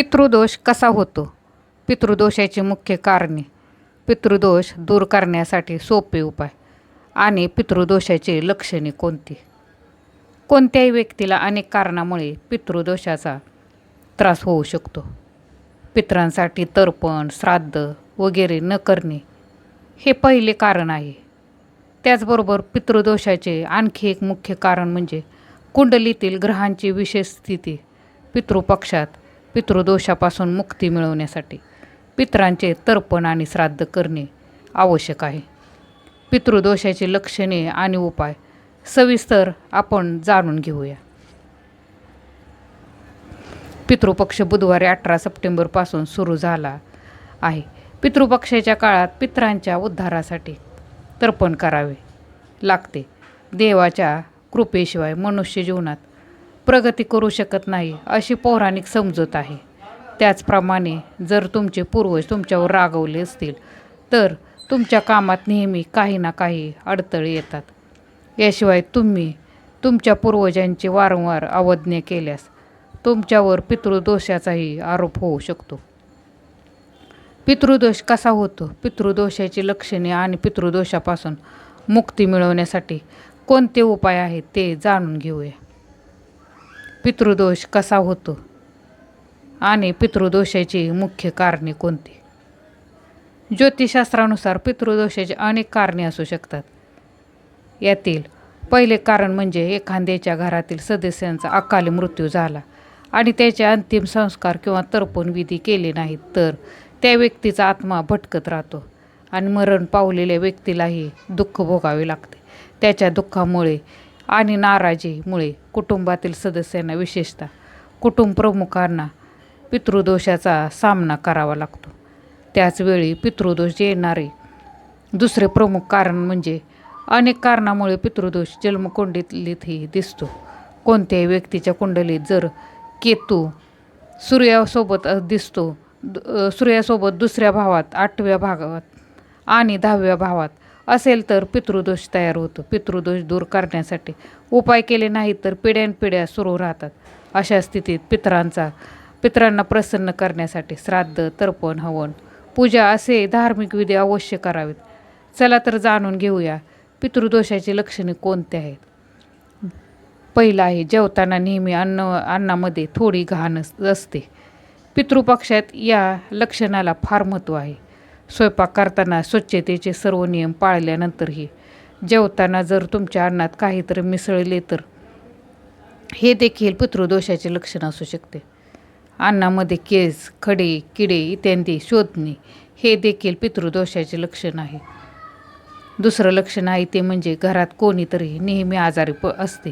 पितृदोष कसा होतो? पितृदोषाची मुख्य कारणे. पितृदोष दूर करण्यासाठी सोपे उपाय आणि पितृदोषाची लक्षणे कोणती? कोणत्याही व्यक्तीला अनेक कारणामुळे पितृदोषाचा त्रास होऊ शकतो. पित्रांसाठी तर्पण श्राद्ध वगैरे न करणे हे पहिले कारण आहे. त्याचबरोबर पितृदोषाचे आणखी एक मुख्य कारण म्हणजे कुंडलीतील ग्रहांची विशेष स्थिती पितृपक्षात पितृदोषापासून मुक्ती मिळवण्यासाठी पितरांचे तर्पण आणि श्राद्ध करणे आवश्यक आहे. पितृदोषाची लक्षणे आणि उपाय सविस्तर आपण जाणून घेऊया. पितृपक्ष बुधवारी अठरा सप्टेंबरपासून सुरू झाला आहे. पितृपक्षाच्या काळात पितरांच्या उद्धारासाठी तर्पण करावे लागते. देवाच्या कृपेशिवाय मनुष्य जीवनात प्रगती करू शकत नाही अशी पौराणिक समजूत आहे. त्याचप्रमाणे जर तुमचे पूर्वज तुमच्यावर रागवले असतील तर तुमच्या कामात नेहमी काही ना काही अडथळे येतात. याशिवाय तुम्ही तुमच्या पूर्वजांची वारंवार अवज्ञा केल्यास तुमच्यावर पितृदोषाचाही आरोप होऊ शकतो. पितृदोष कसा होतो? पितृदोषाची लक्षणे आणि पितृदोषापासून मुक्ती मिळवण्यासाठी कोणते उपाय आहेत ते जाणून घेऊया. पितृदोष कसा होतो? आणि पितृदोषाची मुख्य कारणे कोणती? ज्योतिषशास्त्रानुसार पितृदोषाचे अनेक कारणे असू शकतात. यातील पहिले कारण म्हणजे एखाद्याच्या घरातील सदस्यांचा अकाली मृत्यू झाला आणि त्याचे अंतिम संस्कार किंवा तर्पण विधी केले नाहीत तर त्या व्यक्तीचा आत्मा भटकत राहतो आणि मरण पावलेल्या व्यक्तीलाही दुःख भोगावे लागते. त्याच्या दुःखामुळे आणि नाराजीमुळे कुटुंबातील सदस्यांना विशेषतः कुटुंब प्रमुखांना पितृदोषाचा सामना करावा लागतो. त्याचवेळी पितृदोष येणारे दुसरे प्रमुख कारण म्हणजे अनेक कारणामुळे पितृदोष जन्मकुंडलीतही दिसतो. कोणत्याही व्यक्तीच्या कुंडलीत जर केतू सूर्यासोबत दिसतो द- सूर्यासोबत दुसऱ्या भावात आठव्या भागात आणि दहाव्या भावात असेल तर पितृदोष तयार होतो. पितृदोष दूर करण्यासाठी उपाय केले नाही तर पिढ्यानपिढ्या सुरू राहतात. अशा स्थितीत पितरांचा पितरांना प्रसन्न करण्यासाठी श्राद्ध तर्पण हवन पूजा असे धार्मिक विधी अवश्य करावेत. चला तर जाणून घेऊया पितृदोषाची लक्षणे कोणती आहेत? पहिलं आहे जेवताना नेहमी अन्न अन्नामध्ये थोडी घाण अस- असते. पितृपक्षात या लक्षणाला फार महत्त्व आहे. स्वयंपाक करताना स्वच्छतेचे सर्व नियम पाळल्यानंतरही जेवताना जर तुमच्या अन्नात काहीतरी मिसळले तर हे देखील पितृदोषाचे लक्षण असू शकते. अन्नामध्ये केस खडे किडे इत्यादी शोधणे हे देखील पितृदोषाचे लक्षण आहे. दुसरं लक्षण आहे ते म्हणजे घरात कोणीतरी नेहमी आजारी प असते.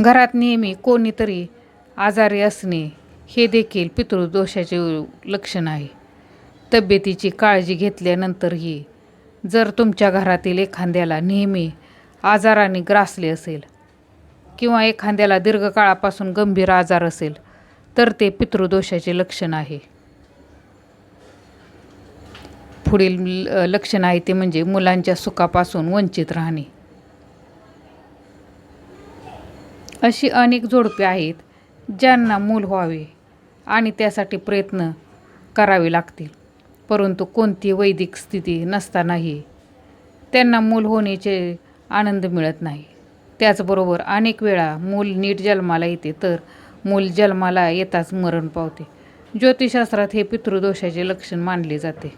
घरात नेहमी कोणीतरी आजारी असणे हे देखील पितृदोषाचे लक्षण आहे. तब्येतीची काळजी घेतल्यानंतरही जर तुमच्या घरातील एखाद्याला नेहमी आजाराने ग्रासले असेल किंवा एखाद्याला दीर्घकाळापासून गंभीर आजार असेल तर ते पितृदोषाचे लक्षण आहे. पुढील ल- लक्षण आहे ते म्हणजे मुलांच्या सुखापासून वंचित राहणे. अशी अनेक जोडपे आहेत ज्यांना मूल व्हावे आणि त्यासाठी प्रयत्न करावे लागतील. परंतु कोणती वैदिक स्थिती नसतानाही त्यांना मूल होण्याचे आनंद मिळत नाही. त्याचबरोबर अनेक वेळा मूल नीट जन्माला येते तर मूल जन्माला येताच मरण पावते. ज्योतिषशास्त्रात हे पितृदोषाचे लक्षण मानले जाते.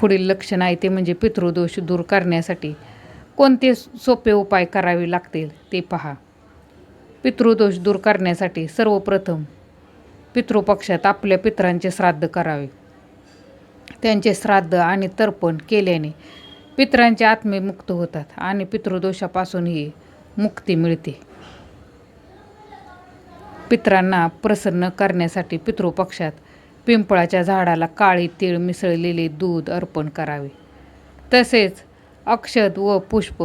पुढील लक्षण आहे ते म्हणजे पितृदोष दूर करण्यासाठी कोणते सोपे उपाय करावे लागतील ते पहा. पितृदोष दूर करण्यासाठी सर्वप्रथम पितृपक्षात आपल्या पितरांचे श्राद्ध करावे. त्यांचे श्राद्ध आणि तर्पण केल्याने पितरांचे आत्मे मुक्त होतात आणि पितृदोषापासूनही मुक्ती मिळते. पित्रांना प्रसन्न करण्यासाठी पितृपक्षात पिंपळाच्या झाडाला काळी तीळ मिसळलेले दूध अर्पण करावे. तसेच अक्षत व पुष्प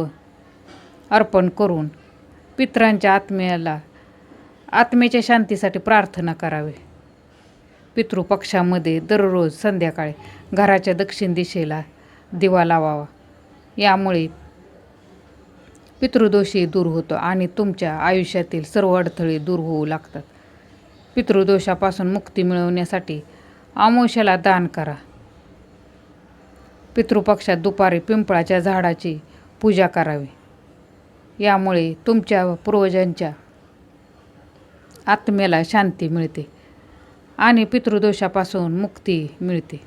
अर्पण करून पितरांच्या आत्म्याला आत्मेच्या शांतीसाठी प्रार्थना करावी. पितृपक्षामध्ये दररोज संध्याकाळी घराच्या दक्षिण दिशेला दिवा लावावा. यामुळे पितृदोषही दूर होतो आणि तुमच्या आयुष्यातील सर्व अडथळे दूर होऊ लागतात. पितृदोषापासून मुक्ती मिळवण्यासाठी अमावस्याला दान करा. पितृपक्षात दुपारी पिंपळाच्या झाडाची पूजा करावी. यामुळे तुमच्या पूर्वजांच्या आत्म्याला शांती मिळते आणि पितृदोषापासून मुक्ती मिळते.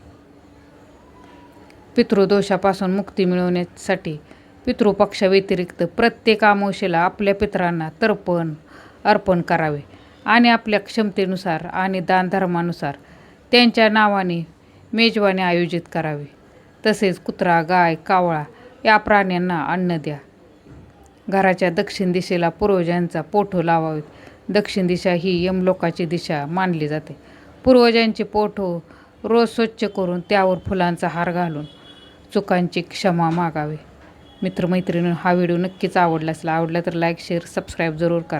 पितृदोषापासून मुक्ती मिळवण्यासाठी पितृपक्षाव्यतिरिक्त प्रत्येक आमोशेला आपल्या पितरांना तर्पण अर्पण करावे आणि आपल्या क्षमतेनुसार आणि दानधर्मानुसार त्यांच्या नावाने मेजवानी आयोजित करावी. तसेच कुत्रा गाय कावळा या प्राण्यांना अन्न द्या. घराच्या दक्षिण दिशेला पूर्वजांचा पोठो लावावेत. दक्षिण दिशा ही यमलोकाची दिशा मानली जाते. पूर्वजांचे पोठो रोज स्वच्छ करून त्यावर फुलांचा हार घालून चुकांची क्षमा मागावे. मित्रमैत्रिणी हा व्हिडिओ नक्कीच आवडला असला आवडला तर लाईक शेअर सबस्क्राईब जरूर करा.